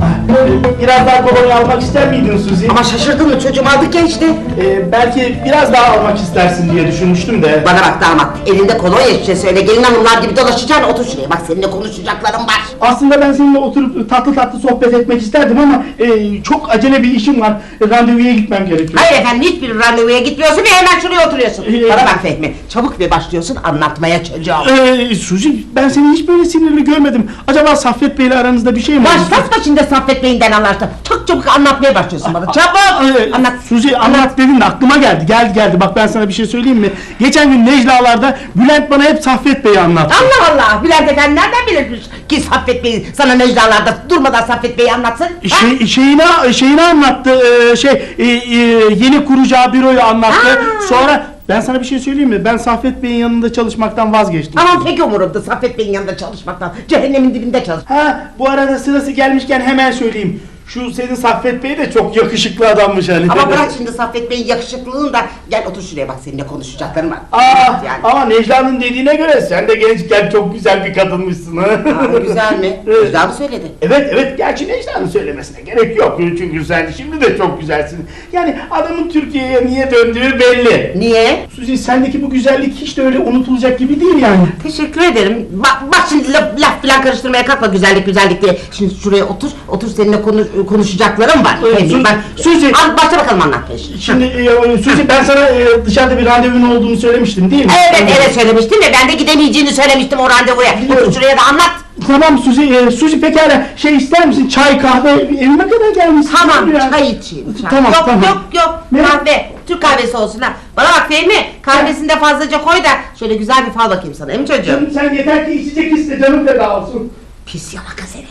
诶 Biraz daha kolonya almak ister miydin Suzi? Ama şaşırdın mı çocuğum aldık ya işte. Ee, belki biraz daha almak istersin diye düşünmüştüm de. Bana bak damat elinde kolonya şişesi öyle gelin hanımlar gibi dolaşacaksın otur şuraya bak seninle konuşacaklarım var. Aslında ben seninle oturup tatlı tatlı sohbet etmek isterdim ama e, çok acele bir işim var. Randevuya gitmem gerekiyor. Hayır efendim hiçbir randevuya gitmiyorsun ve hemen şuraya oturuyorsun. Ee, Bana bak Fehmi çabuk bir başlıyorsun anlatmaya çocuğa. Ee, Suzi ben seni hiç böyle sinirli görmedim. Acaba Saffet Bey'le aranızda bir şey mi oldu? Başlatma şimdi Saffet Bey'inden anlarsın. Çok çabuk anlatmaya başlıyorsun bana. Çabuk! Ee, Anlat. Suzi anlat dedin de aklıma geldi. Geldi geldi. Bak ben sana bir şey söyleyeyim mi? Geçen gün Necla'larda Bülent bana hep Saffet Bey'i anlattı. Allah Allah! Bülent Efendi nereden bilirmiş ki Saffet Bey sana Necdalar'da durmadan Saffet Bey'i anlatsın? Ha? Şey, şeyini, şeyini anlattı. ee, şey e, e, yeni kuracağı büroyu anlattı. Sonra ben sana bir şey söyleyeyim mi? Ben Saffet Bey'in yanında çalışmaktan vazgeçtim. Aman pek umurumda Saffet Bey'in yanında çalışmaktan. Cehennemin dibinde çalış. Ha bu arada sırası gelmişken hemen söyleyeyim. Şu senin Saffet Bey de çok yakışıklı adammış hani. Ama bırak şimdi Saffet Bey'in yakışıklılığını da gel otur şuraya bak seninle konuşacaklarım var. Aa, yani. ama Necla'nın dediğine göre sen de gençken çok güzel bir kadınmışsın ha. Aa, güzel mi? Evet. Güzel mi söyledi? Evet evet gerçi Necla'nın söylemesine gerek yok çünkü sen şimdi de çok güzelsin. Yani adamın Türkiye'ye niye döndüğü belli. Niye? Suzi sendeki bu güzellik hiç de öyle unutulacak gibi değil yani. Teşekkür ederim. Bak, bak şimdi laf, laf falan karıştırmaya kalkma güzellik güzellik diye. Şimdi şuraya otur, otur seninle konuş, konuşacaklarım var. Evet, bak, Suzi- Al, başla bakalım anlat. Şimdi e, Suzi ben sana e, dışarıda bir randevun olduğunu söylemiştim değil mi? Evet evet söylemiştin de ben de gidemeyeceğini söylemiştim o randevuya. Biliyorum. Otur şuraya da anlat. Tamam Suzi, e, Suzi pekala şey ister misin? Çay, kahve evime kadar gelmişsin. Tamam Ya. çay içeyim. Çay. Tamam, yok tamam. yok yok Ne? kahve. Türk kahvesi olsun ha. Bana bak Fehmi kahvesini de fazlaca koy da şöyle güzel bir fal bakayım sana. Değil mi çocuğum? Canım sen yeter ki içecek iste canım feda olsun. Pis yalaka seni.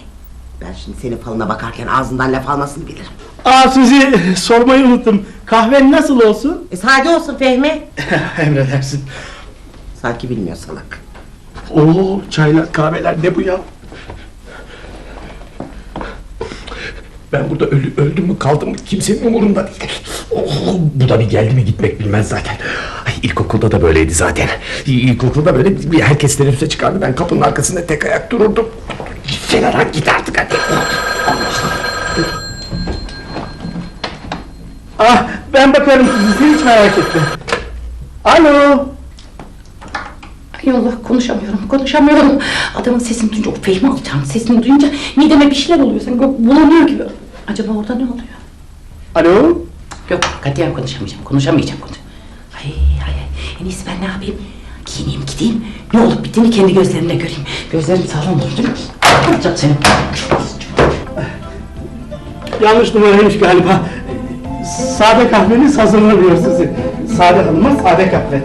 Ben şimdi senin falına bakarken ağzından laf almasını bilirim. Aa Suzi sormayı unuttum. Kahven nasıl olsun? E sade olsun Fehmi. Emredersin. Sanki bilmiyor salak. Oo çaylar kahveler ne bu ya? Ben burada ölü, öldüm mü kaldım mı kimsenin umurunda değil. Oh, bu da bir geldi mi gitmek bilmez zaten. Ay, ilkokulda da böyleydi zaten. İlkokulda böyle bir herkes teneffüse çıkardı. Ben kapının arkasında tek ayak dururdum. Fenerhan git artık hadi. Ah ben bakarım Suzi sen hiç merak etme. Alo. Ay Allah konuşamıyorum, konuşamıyorum. Adamın sesini duyunca, o Fehmi alacağım sesini duyunca mideme bir şeyler oluyor. Sanki bulanıyor gibi. Acaba orada ne oluyor? Alo. Yok, katiyen konuşamayacağım, konuşamayacağım. Konuş ay, ay, ay. En iyisi ben ne yapayım? Giyineyim, gideyim. Ne olup bittiğini kendi gözlerimle göreyim. Gözlerim sağlam olur değil mi? Yapacak seni. Yanlış numaraymış galiba. Sade kahveniz hazırlanıyor Suzi. Sade hanıma sade kahve.